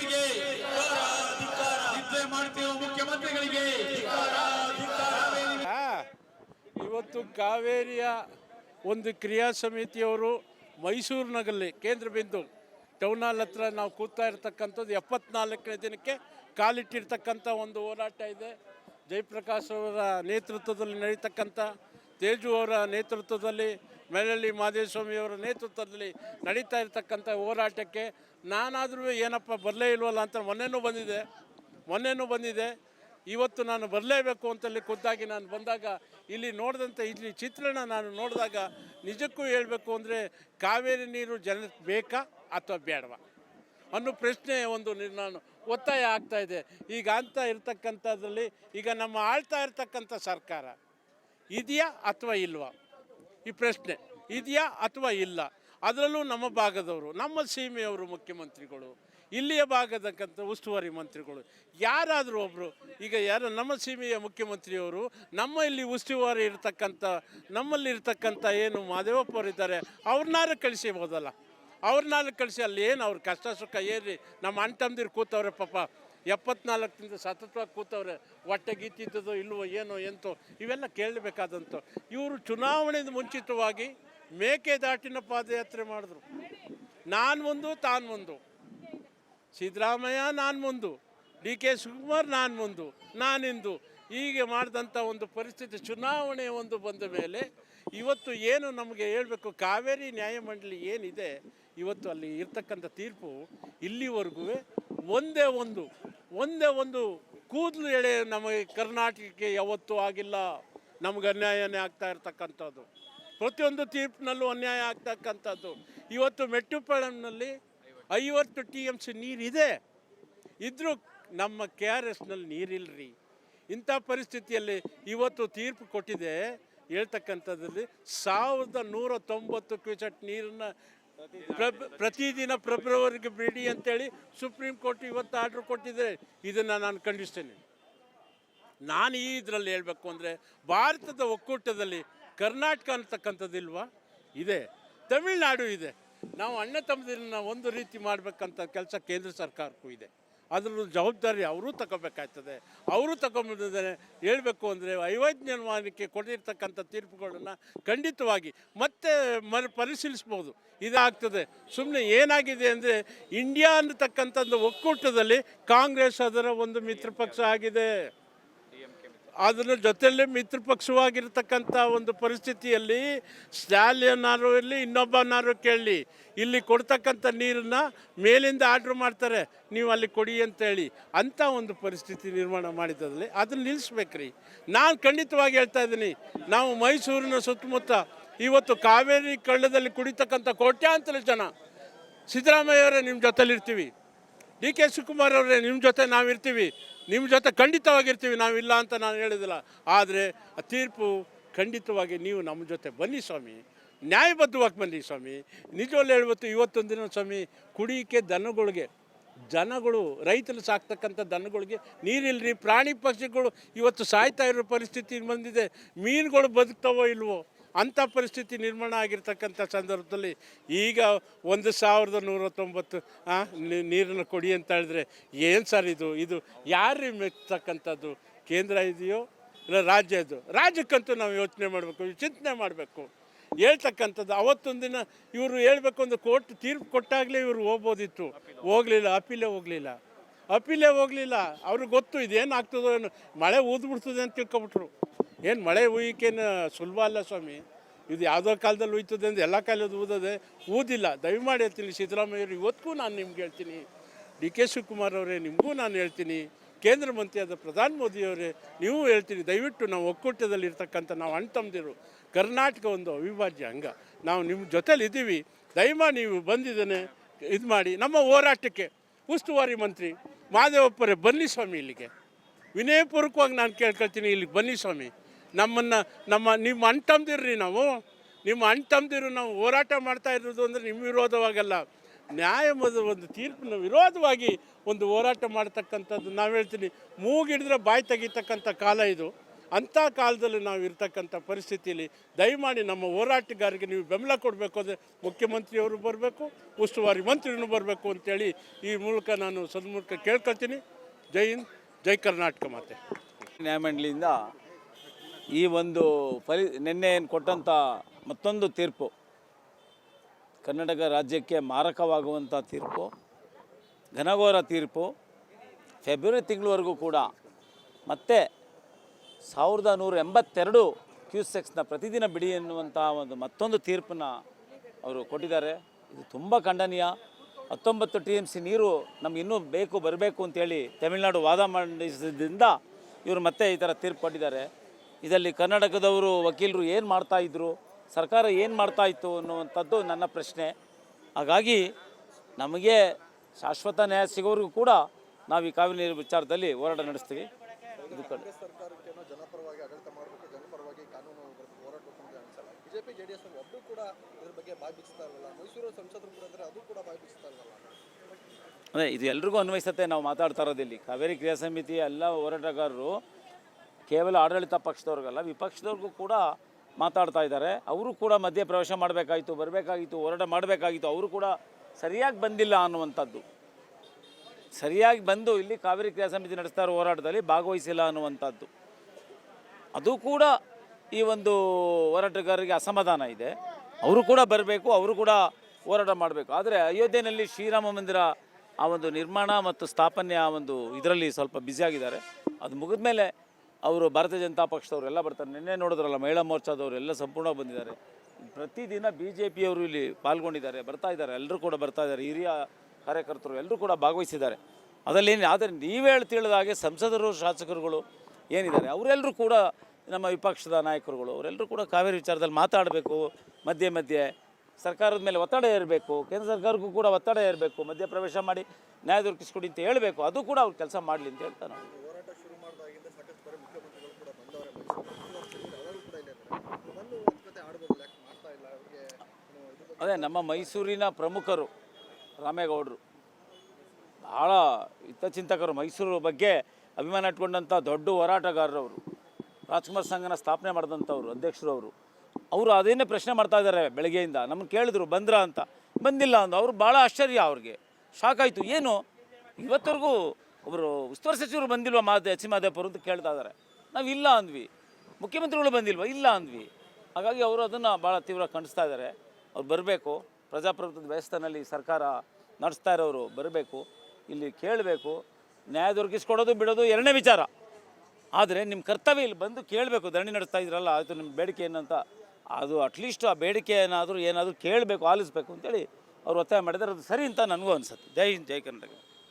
ತೀರ್ಪಿಗೆ ನಿದ್ರೆ ಮಾಡ್ತಿರುವ ಮುಖ್ಯಮಂತ್ರಿಗಳಿಗೆ. ಇವತ್ತು ಕಾವೇರಿಯ ಒಂದು ಕ್ರಿಯಾ ಸಮಿತಿಯವರು ಮೈಸೂರಿನಲ್ಲಿ ಕೇಂದ್ರ ಬಿಂದು ಟೌನ್ ಹಾಲ್ ಹತ್ರ ನಾವು ಕೂತಾ ಇರ್ತಕ್ಕಂಥದ್ದು ಎಪ್ಪತ್ನಾಲ್ಕನೇ ದಿನಕ್ಕೆ ಕಾಲಿಟ್ಟಿರ್ತಕ್ಕಂಥ ಒಂದು ಹೋರಾಟ ಇದೆ. ಜಯಪ್ರಕಾಶ್ ಅವರ ನೇತೃತ್ವದಲ್ಲಿ ನಡೀತಕ್ಕಂಥ ತೇಜು ಅವರ ನೇತೃತ್ವದಲ್ಲಿ ಮೆಳಳ್ಳಿ ಮಾದೇಸ್ವಾಮಿಯವರ ನೇತೃತ್ವದಲ್ಲಿ ನಡೀತಾ ಇರತಕ್ಕಂಥ ಹೋರಾಟಕ್ಕೆ ನಾನಾದರೂ ಏನಪ್ಪ ಬರಲೇ ಇಲ್ವಲ್ಲ ಅಂತ ಮೊನ್ನೆನೂ ಬಂದಿದೆ. ಮೊನ್ನೆನೂ ಬಂದಿದೆ. ಇವತ್ತು ನಾನು ಬರಲೇಬೇಕು ಅಂತಲ್ಲಿ ಖುದ್ದಾಗಿ ನಾನು ಬಂದಾಗ ಇಲ್ಲಿ ನೋಡಿದಂಥ ಇಲ್ಲಿ ಚಿತ್ರಣ ನಾನು ನೋಡಿದಾಗ ನಿಜಕ್ಕೂ ಹೇಳಬೇಕು ಅಂದರೆ ಕಾವೇರಿ ನೀರು ಜನ ಬೇಕಾ ಅಥವಾ ಬೇಡವಾ? ಅನ್ನೋ ಪ್ರಶ್ನೆ ಒಂದು ನಾನು ಒತ್ತಾಯ ಆಗ್ತಾ ಇದೆ. ಈಗ ಅಂತ ಇರ್ತಕ್ಕಂಥದ್ರಲ್ಲಿ ಈಗ ನಮ್ಮ ಆಳ್ತಾ ಇರ್ತಕ್ಕಂಥ ಸರ್ಕಾರ ಇದೆಯಾ ಅಥವಾ ಇಲ್ವಾ? ಈ ಪ್ರಶ್ನೆ. ಇದೆಯಾ ಅಥವಾ ಇಲ್ಲ? ಅದರಲ್ಲೂ ನಮ್ಮ ಭಾಗದವರು, ನಮ್ಮ ಸೀಮೆಯವರು ಮುಖ್ಯಮಂತ್ರಿಗಳು, ಇಲ್ಲಿಯ ಭಾಗದಕ್ಕಂಥ ಉಸ್ತುವಾರಿ ಮಂತ್ರಿಗಳು, ಯಾರಾದರೂ ಒಬ್ಬರು ಈಗ ಯಾರು ನಮ್ಮ ಸೀಮೆಯ ಮುಖ್ಯಮಂತ್ರಿಯವರು, ನಮ್ಮ ಇಲ್ಲಿ ಉಸ್ತುವಾರಿ ಇರ್ತಕ್ಕಂಥ, ನಮ್ಮಲ್ಲಿ ಇರ್ತಕ್ಕಂಥ ಏನು ಮಾದೇವಪ್ಪ ಅವರು ಇದ್ದಾರೆ, ಅವ್ರನ್ನಾರು ಕಳಿಸಿಬೋದಲ್ಲ ಅವ್ರನ್ನಾರು ಕಳಿಸಿ ಅಲ್ಲಿ ಏನು ಅವ್ರ ಕಷ್ಟ ಸುಖ ಏರಿ, ನಮ್ಮ ಅಣ್ಣ ಕೂತವ್ರೆ ಪಾಪ, ಎಪ್ಪತ್ನಾಲ್ಕರಿಂದ ಸತತವಾಗಿ ಕೂತವ್ರೆ, ಹೊಟ್ಟೆ ಗೀತಿದ್ದದೋ ಇಲ್ವೋ ಏನೋ ಎಂತೋ, ಇವೆಲ್ಲ ಕೇಳಬೇಕಾದಂಥ ಇವರು ಚುನಾವಣೆಯಿಂದ ಮುಂಚಿತವಾಗಿ ಮೇಕೆದಾಟಿನ ಪಾದಯಾತ್ರೆ ಮಾಡಿದ್ರು. ನಾನು ಒಂದು, ತಾನು ಒಂದು. ಸಿದ್ದರಾಮಯ್ಯ, ನಾನು ಮುಂದು ಡಿ ಕೆ ಶಿವಕುಮಾರ್, ನಾನು ಮುಂದು ನಾನಿಂದು ಹೀಗೆ ಮಾಡಿದಂಥ ಒಂದು ಪರಿಸ್ಥಿತಿ ಚುನಾವಣೆ ಒಂದು ಬಂದ ಮೇಲೆ ಇವತ್ತು ಏನು ನಮಗೆ ಹೇಳಬೇಕು? ಕಾವೇರಿ ನ್ಯಾಯಮಂಡಳಿ ಏನಿದೆ? ಇವತ್ತು ಅಲ್ಲಿ ಇರ್ತಕ್ಕಂಥ ತೀರ್ಪು ಇಲ್ಲಿವರೆಗೂ ಒಂದೇ ಒಂದು ಒಂದೇ ಒಂದು ಕೂದಲು ಎಳೆ ನಮಗೆ ಕರ್ನಾಟಕಕ್ಕೆ ಯಾವತ್ತೂ ಆಗಿಲ್ಲ. ನಮ್ಗೆ ಅನ್ಯಾಯನೇ ಆಗ್ತಾ ಇರ್ತಕ್ಕಂಥದ್ದು. ಪ್ರತಿಯೊಂದು ತೀರ್ಪಿನಲ್ಲೂ ಅನ್ಯಾಯ ಆಗ್ತಕ್ಕಂಥದ್ದು. ಇವತ್ತು ಮೆಟ್ಟುಪಾಳಂನಲ್ಲಿ ಐವತ್ತು ಟಿ ಎಂ ಸಿ ನೀರಿದೆ. ಇದ್ದರೂ ನಮ್ಮ ಕೆ ಆರ್ ಎಸ್ನಲ್ಲಿ ನೀರಿಲ್ರಿ. ಇಂಥ ಪರಿಸ್ಥಿತಿಯಲ್ಲಿ ಇವತ್ತು ತೀರ್ಪು ಕೊಟ್ಟಿದೆ. ಹೇಳ್ತಕ್ಕಂಥದ್ರಲ್ಲಿ ಸಾವಿರದ ನೂರ ತೊಂಬತ್ತು ಕ್ಯೂಸೆಟ್ ನೀರನ್ನು ಪ್ರ- ಪ್ರತಿದಿನ ಫೆಬ್ರವರಿಗೆ ಬಿಡಿ ಅಂತೇಳಿ ಸುಪ್ರೀಂ ಕೋರ್ಟ್ ಇವತ್ತು ಆರ್ಡ್ರ್ ಕೊಟ್ಟಿದೆ. ಇದನ್ನು ನಾನು ಖಂಡಿಸ್ತೇನೆ. ನಾನು ಈ ಇದರಲ್ಲಿ ಹೇಳಬೇಕು ಅಂದರೆ ಭಾರತದ ಒಕ್ಕೂಟದಲ್ಲಿ ಕರ್ನಾಟಕ ಅಂತಕ್ಕಂಥದ್ದಿಲ್ವಾ ಇದೆ. ತಮಿಳುನಾಡು ಇದೆ. ನಾವು ಅಣ್ಣ ತಮ್ಮದಿರನ್ನ ಒಂದು ರೀತಿ ಮಾಡಬೇಕಂತ ಕೆಲಸ ಕೇಂದ್ರ ಸರ್ಕಾರಕ್ಕೂ ಇದೆ. ಅದರ ಜವಾಬ್ದಾರಿ ಅವರೂ ತಗೋಬೇಕಾಗ್ತದೆ. ಅವರು ತಗೊಂಡಿದ್ದಾರೆ ಹೇಳಬೇಕು ಅಂದರೆ ಐವಜ್ಞಾನಕ್ಕೆ ಕೊಟ್ಟಿರ್ತಕ್ಕಂಥ ತೀರ್ಪುಗಳನ್ನು ಖಂಡಿತವಾಗಿ ಮತ್ತೆ ಮರು ಪರಿಶೀಲಿಸ್ಬೋದು. ಇದಾಗ್ತದೆ. ಸುಮ್ಮನೆ ಏನಾಗಿದೆ ಅಂದರೆ ಇಂಡಿಯಾ ಅನ್ನತಕ್ಕಂಥದ್ದು ಒಕ್ಕೂಟದಲ್ಲಿ ಕಾಂಗ್ರೆಸ್ ಅದರ ಒಂದು ಮಿತ್ರ ಪಕ್ಷ ಆಗಿದೆ. ಅದರ ಜೊತೆಯಲ್ಲಿ ಮಿತ್ರ ಪಕ್ಷವಾಗಿರ್ತಕ್ಕಂಥ ಒಂದು ಪರಿಸ್ಥಿತಿಯಲ್ಲಿ ಸ್ಟಾಲಿಯನ್ನಾರು ಇರಲಿ, ಇನ್ನೊಬ್ಬನಾರು ಕೇಳಲಿ, ಇಲ್ಲಿ ಕೊಡ್ತಕ್ಕಂಥ ನೀರನ್ನ ಮೇಲಿಂದ ಆರ್ಡ್ರ್ ಮಾಡ್ತಾರೆ, ನೀವು ಅಲ್ಲಿ ಕೊಡಿ ಅಂತೇಳಿ ಅಂಥ ಒಂದು ಪರಿಸ್ಥಿತಿ ನಿರ್ಮಾಣ ಮಾಡಿದ್ದಲ್ಲಿ ಅದನ್ನ ನಿಲ್ಲಿಸ್ಬೇಕ್ರಿ. ನಾನು ಖಂಡಿತವಾಗಿ ಹೇಳ್ತಾ ಇದ್ದೀನಿ, ನಾವು ಮೈಸೂರಿನ ಸುತ್ತಮುತ್ತ ಇವತ್ತು ಕಾವೇರಿ ಕಳ್ಳದಲ್ಲಿ ಕುಡಿತಕ್ಕಂಥ ಕೋಟ್ಯಾಂತರ ಜನ ಸಿದ್ದರಾಮಯ್ಯವರೇ ನಿಮ್ಮ ಜೊತೆಲಿರ್ತೀವಿ. ಡಿ ಕೆ ಶಿವಕುಮಾರ್ ಅವರೇ ನಿಮ್ಮ ಜೊತೆ ನಾವಿರ್ತೀವಿ. ನಿಮ್ಮ ಜೊತೆ ಖಂಡಿತವಾಗಿರ್ತೀವಿ, ನಾವಿಲ್ಲ ಅಂತ ನಾನು ಹೇಳಿದಿಲ್ಲ. ಆದರೆ ಆ ತೀರ್ಪು ಖಂಡಿತವಾಗಿ ನೀವು ನಮ್ಮ ಜೊತೆ ಬನ್ನಿ ಸ್ವಾಮಿ. ನ್ಯಾಯಬದ್ಧವಾಗಿ ಬನ್ನಿ ಸ್ವಾಮಿ. ನಿಜವಲ್ಲಿ ಹೇಳ್ಬೋದು ಇವತ್ತೊಂದು ದಿನ ಸ್ವಾಮಿ, ಕುಡಿಯಕ್ಕೆ ದನಗಳಿಗೆ, ಜನಗಳು, ರೈತರು ಸಾಕ್ತಕ್ಕಂಥ ದನಗಳಿಗೆ ನೀರಿಲ್ರಿ, ಪ್ರಾಣಿ ಪಕ್ಷಿಗಳು ಇವತ್ತು ಸಾಯ್ತಾ ಇರೋ ಪರಿಸ್ಥಿತಿ ಬಂದಿದೆ. ಮೀನುಗಳು ಬದುಕ್ತವೋ ಇಲ್ವೋ? ಅಂಥ ಪರಿಸ್ಥಿತಿ ನಿರ್ಮಾಣ ಆಗಿರ್ತಕ್ಕಂಥ ಸಂದರ್ಭದಲ್ಲಿ ಈಗ ಒಂದು ಸಾವಿರದ ನೂರ ತೊಂಬತ್ತು ನೀರನ್ನು ಕೊಡಿ ಅಂತ ಹೇಳಿದ್ರೆ ಏನು ಸರ್ ಇದು? ಇದು ಯಾರು ಮೆಚ್ಚತಕ್ಕಂಥದ್ದು ಕೇಂದ್ರ ಇದೆಯೋ ಇಲ್ಲ ರಾಜ್ಯ ಇದು? ರಾಜ್ಯಕ್ಕಂತೂ ನಾವು ಯೋಚನೆ ಮಾಡಬೇಕು, ಚಿಂತನೆ ಮಾಡಬೇಕು. ಹೇಳ್ತಕ್ಕಂಥದ್ದು ಅವತ್ತೊಂದು ದಿನ ಇವರು ಹೇಳಬೇಕು ಒಂದು ಕೋರ್ಟ್ ತೀರ್ಪು ಕೊಟ್ಟಾಗಲೇ ಇವರು ಹೋಗ್ಬೋದಿತ್ತು. ಹೋಗಲಿಲ್ಲ, ಅಪೀಲೇ ಹೋಗಲಿಲ್ಲ. ಅಪೀಲೇ ಹೋಗಲಿಲ್ಲ. ಅವ್ರಿಗೆ ಗೊತ್ತು, ಇದೇನು ಆಗ್ತದೋ ಏನು. ಮಳೆ ಊದ್ಬಿಡ್ತದೆ ಅಂತ ತಿಳ್ಕೊಬಿಟ್ರು. ಏನು ಮಳೆ ಹುಯ್ಯಕ್ಕೇನು ಸುಲಭ ಅಲ್ಲ ಸ್ವಾಮಿ? ಇದು ಯಾವುದೋ ಕಾಲದಲ್ಲಿ ಉಯ್ತದೆ ಅಂದರೆ ಎಲ್ಲ ಕಾಲದ ಊದದೆ ಊದಿಲ್ಲ ದಯಮಾಡಿ ಹೇಳ್ತೀನಿ ಸಿದ್ದರಾಮಯ್ಯರು ಇವತ್ತಿಗೂ ನಾನು ನಿಮ್ಗೆ ಹೇಳ್ತೀನಿ. ಡಿ ಕೆ ಶಿವಕುಮಾರ್ ಅವರೇ, ನಿಮಗೂ ನಾನು ಹೇಳ್ತೀನಿ. ಕೇಂದ್ರ ಮಂತ್ರಿಯಾದ ಪ್ರಧಾನಿ ಮೋದಿಯವರೇ ನೀವು ಹೇಳ್ತೀನಿ. ದಯವಿಟ್ಟು ನಾವು ಒಕ್ಕೂಟದಲ್ಲಿರ್ತಕ್ಕಂಥ ನಾವು ಅಣ್ಣ ತಮ್ಮದಿರು ಕರ್ನಾಟಕ ಒಂದು ಅವಿಭಾಜ್ಯ ಅಂಗ. ನಾವು ನಿಮ್ಮ ಜೊತೆಲಿ ಇದ್ದೀವಿ. ದಯಮಾಡಿ ನೀವು ಬಂದಿದ್ದೇನೆ ಇದು ಮಾಡಿ ನಮ್ಮ ಹೋರಾಟಕ್ಕೆ ಉಸ್ತುವಾರಿ ಮಂತ್ರಿ ಮಾದೇವಪ್ಪರೇ ಬನ್ನಿ ಸ್ವಾಮಿ ಇಲ್ಲಿಗೆ. ವಿನಯಪೂರ್ವಕವಾಗಿ ನಾನು ಕೇಳ್ಕೊಳ್ತೀನಿ ಇಲ್ಲಿಗೆ. ಬನ್ನಿ ಸ್ವಾಮಿ. ನಮ್ಮನ್ನು, ನಮ್ಮ, ನಿಮ್ಮ ತಮ್ಮದಿರ್ರಿ ನಾವು. ನಿಮ್ಮ ಅಂಟಂದಿರು ನಾವು ಹೋರಾಟ ಮಾಡ್ತಾ ಇರೋದು ಅಂದರೆ ನಿಮ್ಮ ವಿರೋಧವಾಗಲ್ಲ. ನ್ಯಾಯಮದ ಒಂದು ತೀರ್ಪಿನ ವಿರೋಧವಾಗಿ ಒಂದು ಹೋರಾಟ ಮಾಡ್ತಕ್ಕಂಥದ್ದು ನಾವು ಹೇಳ್ತೀನಿ. ಮೂಗಿಡಿದ್ರೆ ಬಾಯಿ ತೆಗಿತಕ್ಕಂಥ ಕಾಲ ಇದು. ಅಂಥ ಕಾಲದಲ್ಲಿ ನಾವು ಇರ್ತಕ್ಕಂಥ ಪರಿಸ್ಥಿತಿಯಲ್ಲಿ ದಯಮಾಡಿ ನಮ್ಮ ಹೋರಾಟಗಾರರಿಗೆ ನೀವು ಬೆಂಬಲ ಕೊಡಬೇಕು ಅಂದರೆ ಮುಖ್ಯಮಂತ್ರಿಯವರು ಬರಬೇಕು, ಉಸ್ತುವಾರಿ ಮಂತ್ರಿನೂ ಬರಬೇಕು ಅಂತೇಳಿ ಈ ಮೂಲಕ ನಾನು ಸನ್ಮೂಲಕ ಕೇಳ್ಕೊಳ್ತೀನಿ. ಜೈ ಹಿಂದ್. ಜೈ ಕರ್ನಾಟಕ ಮಾತೆ. ನ್ಯಾಯಮಂಡಳಿಯಿಂದ ಈ ಒಂದು ಫಲಿ ನಿನ್ನೆ ಏನು ಕೊಟ್ಟಂಥ ಮತ್ತೊಂದು ತೀರ್ಪು, ಕರ್ನಾಟಕ ರಾಜ್ಯಕ್ಕೆ ಮಾರಕವಾಗುವಂಥ ತೀರ್ಪು, ಘನಘೋರ ತೀರ್ಪು, ಫೆಬ್ರವರಿ ತಿಂಗಳವರೆಗೂ ಕೂಡ ಮತ್ತೆ ಸಾವಿರದ ನೂರ ಎಂಬತ್ತೆರಡು ಕ್ಯೂಸೆಕ್ಸ್ನ ಪ್ರತಿದಿನ ಬಿಡಿ ಎನ್ನುವಂಥ ಒಂದು ಮತ್ತೊಂದು ತೀರ್ಪನ್ನು ಅವರು ಕೊಟ್ಟಿದ್ದಾರೆ. ಇದು ತುಂಬ ಖಂಡನೀಯ. ಹತ್ತೊಂಬತ್ತು ಟಿ ಎಂ ಸಿ ನೀರು ನಮ್ಗೆ ಇನ್ನೂ ಬೇಕು, ಬರಬೇಕು ಅಂತೇಳಿ ತಮಿಳುನಾಡು ವಾದ ಮಂಡಿಸಿದ್ದರಿಂದ ಇವರು ಮತ್ತೆ ಈ ಥರ ತೀರ್ಪು ಕೊಟ್ಟಿದ್ದಾರೆ ಇದರಲ್ಲಿ ಕರ್ನಾಟಕದವರು ವಕೀಲರು ಏನು ಮಾಡ್ತಾಯಿದ್ರು ಸರ್ಕಾರ ಏನು ಮಾಡ್ತಾಯಿತ್ತು ಅನ್ನುವಂಥದ್ದು ನನ್ನ ಪ್ರಶ್ನೆ. ಹಾಗಾಗಿ ನಮಗೆ ಶಾಶ್ವತ ನ್ಯಾಯ ಸಿಗೋರಿಗೂ ಕೂಡ ನಾವು ಈ ಕಾವೇರಿ ನೀರು ವಿಚಾರದಲ್ಲಿ ಹೋರಾಟ ನಡೆಸ್ತೀವಿ. ಇದು ಕಡೆ ಸರ್ಕಾರಕ್ಕೇನೋ ಜನಪರವಾಗಿ ಆಡಳಿತ ಮಾಡಬೇಕು ಜನಪರವಾಗಿ ಕಾನೂನು ಬರೆದು ಹೋರಾಟ ಅಂತ ಅನ್ಸಲ್ಲ ಬಿಜೆಪಿ ಜೆ ಡಿ ಎಸ್ ಒಬ್ಬರು ಕೂಡ ಇದ್ರ ಬಗ್ಗೆ ಬಾಯ್ ಬಿಚ್ತಾ ಇರಲ್ಲ. ಮೈಸೂರು ಸಂಸದರು ಕೂಡ ಇದ್ರೆ ಅದು ಕೂಡ ಬಾಯ್ ಬಿಚ್ತಾ ಇರಲ್ಲ. ಅದೇ, ಇದು ಎಲ್ರಿಗೂ ಅನ್ವಯಿಸುತ್ತೆ ನಾವು ಮಾತಾಡ್ತಾ ಇರೋದಿಲ್ಲಿ ಕಾವೇರಿ ಕ್ರಿಯಾ ಸಮಿತಿ ಎಲ್ಲ ಹೋರಾಟಗಾರರು ಕೇವಲ ಆಡಳಿತ ಪಕ್ಷದವ್ರಿಗಲ್ಲ, ವಿಪಕ್ಷದವ್ರಿಗೂ ಕೂಡ ಮಾತಾಡ್ತಾ ಇದ್ದಾರೆ. ಅವರು ಕೂಡ ಮಧ್ಯೆ ಪ್ರವೇಶ ಮಾಡಬೇಕಾಗಿತ್ತು, ಬರಬೇಕಾಗಿತ್ತು, ಹೋರಾಟ ಮಾಡಬೇಕಾಗಿತ್ತು. ಅವರು ಕೂಡ ಸರಿಯಾಗಿ ಬಂದಿಲ್ಲ ಅನ್ನುವಂಥದ್ದು. ಸರಿಯಾಗಿ ಬಂದು ಇಲ್ಲಿ ಕಾವೇರಿ ಕ್ರಿಯಾ ಸಮಿತಿ ನಡೆಸ್ತಾ ಇರೋ ಹೋರಾಟದಲ್ಲಿ ಭಾಗವಹಿಸಿಲ್ಲ ಅನ್ನುವಂಥದ್ದು. ಅದು ಕೂಡ ಈ ಒಂದು ಹೋರಾಟಗಾರರಿಗೆ ಅಸಮಾಧಾನ ಇದೆ. ಅವರು ಕೂಡ ಬರಬೇಕು, ಅವರು ಕೂಡ ಹೋರಾಟ ಮಾಡಬೇಕು. ಆದರೆ ಅಯೋಧ್ಯೆಯಲ್ಲಿ ಶ್ರೀರಾಮ ಮಂದಿರ ಆ ಒಂದು ನಿರ್ಮಾಣ ಮತ್ತು ಸ್ಥಾಪನೆ ಆ ಒಂದು ಇದರಲ್ಲಿ ಸ್ವಲ್ಪ ಬ್ಯುಸಿಯಾಗಿದ್ದಾರೆ ಅದು ಮುಗಿದ ಮೇಲೆ ಅವರು ಭಾರತೀಯ ಜನತಾ ಪಕ್ಷದವರು ಎಲ್ಲ ಬರ್ತಾರೆ. ನಿನ್ನೆ ನೋಡಿದ್ರಲ್ಲ ಮಹಿಳಾ ಮೋರ್ಚಾದವರು ಎಲ್ಲ ಸಂಪೂರ್ಣ ಬಂದಿದ್ದಾರೆ. ಪ್ರತಿದಿನ ಬಿ ಜೆ ಪಿಯವರು ಇಲ್ಲಿ ಪಾಲ್ಗೊಂಡಿದ್ದಾರೆ, ಬರ್ತಾ ಇದ್ದಾರೆ. ಎಲ್ಲರೂ ಕೂಡ ಬರ್ತಾ ಇದ್ದಾರೆ. ಹಿರಿಯ ಕಾರ್ಯಕರ್ತರು ಎಲ್ಲರೂ ಕೂಡ ಭಾಗವಹಿಸಿದ್ದಾರೆ. ಅದರಲ್ಲಿ ಆದರೆ ನೀವು ಹೇಳ್ತಿಳಿದ ಹಾಗೆ ಸಂಸದರು, ಶಾಸಕರುಗಳು ಏನಿದ್ದಾರೆ ಅವರೆಲ್ಲರೂ ಕೂಡ ನಮ್ಮ ವಿಪಕ್ಷದ ನಾಯಕರುಗಳು ಅವರೆಲ್ಲರೂ ಕೂಡ ಕಾವೇರಿ ವಿಚಾರದಲ್ಲಿ ಮಾತಾಡಬೇಕು ಮಧ್ಯೆ ಮಧ್ಯೆ. ಸರ್ಕಾರದ ಮೇಲೆ ಒತ್ತಡ ಇರಬೇಕು ಕೇಂದ್ರ ಸರ್ಕಾರಕ್ಕೂ ಕೂಡ ಒತ್ತಡ ಇರಬೇಕು ಮಧ್ಯ ಪ್ರವೇಶ ಮಾಡಿ ನ್ಯಾಯ ದೊರಕಿಸ್ಕೊಡಿ ಅಂತ ಹೇಳಬೇಕು. ಅದು ಕೂಡ ಅವ್ರು ಕೆಲಸ ಮಾಡಲಿ ಅಂತ ಹೇಳ್ತಾರೆ ನಾವು ಅದೇ ನಮ್ಮ ಮೈಸೂರಿನ ಪ್ರಮುಖರು ರಾಮೇಗೌಡರು. ಭಾಳ ಹಿತಚಿಂತಕರು ಮೈಸೂರು ಬಗ್ಗೆ ಅಭಿಮಾನ ಇಟ್ಕೊಂಡಂಥ ದೊಡ್ಡ ಹೋರಾಟಗಾರರವರು ರಾಜ್ಕುಮಾರ್ ಸಂಘನ ಸ್ಥಾಪನೆ ಮಾಡಿದಂಥವ್ರು, ಅಧ್ಯಕ್ಷರು ಅವರು. ಅವರು ಅದೇನೇ ಪ್ರಶ್ನೆ ಮಾಡ್ತಾ ಇದ್ದಾರೆ ಬೆಳಗ್ಗೆಯಿಂದ, ನಮ್ಮನ್ನು ಕೇಳಿದ್ರು, ಬಂದ್ರ ಅಂತ. ಬಂದಿಲ್ಲ ಅಂದ ಅವರು ಭಾಳ ಆಶ್ಚರ್ಯ ಅವ್ರಿಗೆ. ಶಾಕ್ ಆಯಿತು. ಏನು? ಇವತ್ತರೆಗೂ ಒಬ್ಬರು ಉಸ್ತುವಾರಿ ಸಚಿವರು ಬಂದಿಲ್ವಾ ಮಾತೆ ಎಚ್ ಮಾದೇಪುರ ಅಂತ ಕೇಳ್ತಾ ಇದ್ದಾರೆ. ನಾವು ಇಲ್ಲ ಅಂದ್ವಿ. ಮುಖ್ಯಮಂತ್ರಿಗಳು ಬಂದಿಲ್ವಾ? ಇಲ್ಲ ಅಂದ್ವಿ. ಹಾಗಾಗಿ ಅವರು ಅದನ್ನು ಭಾಳ ತೀವ್ರ ಖಂಡಿಸ್ತಾ ಇದ್ದಾರೆ. ಅವ್ರು ಬರಬೇಕು. ಪ್ರಜಾಪ್ರಭುತ್ವದ ವ್ಯವಸ್ಥೆನಲ್ಲಿ ಸರ್ಕಾರ ನಡೆಸ್ತಾ ಇರೋರು ಬರಬೇಕು. ಇಲ್ಲಿ ಕೇಳಬೇಕು. ನ್ಯಾಯ ದೊರಕಿಸ್ಕೊಡೋದು ಬಿಡೋದು ಎರಡನೇ ವಿಚಾರ. ಆದರೆ ನಿಮ್ಮ ಕರ್ತವ್ಯ ಇಲ್ಲಿ ಬಂದು ಕೇಳಬೇಕು, ಧರಣಿ ನಡೆಸ್ತಾ ಇದ್ರಲ್ಲ, ಆಯಿತು ನಿಮ್ಮ ಬೇಡಿಕೆ ಏನಂತ. ಅದು ಅಟ್ಲೀಸ್ಟ್ ಆ ಬೇಡಿಕೆ ಏನಾದರೂ ಏನಾದರೂ ಕೇಳಬೇಕು, ಆಲಿಸ್ಬೇಕು ಅಂತೇಳಿ ಅವ್ರು ಒತ್ತಾಯ ಮಾಡಿದರೆ ಅದು ಸರಿ ಅಂತ ನನಗೂ ಅನಿಸುತ್ತೆ. ಜೈ ಹಿಂದ್, ಜೈ ಕರ್ನಾಟಕ.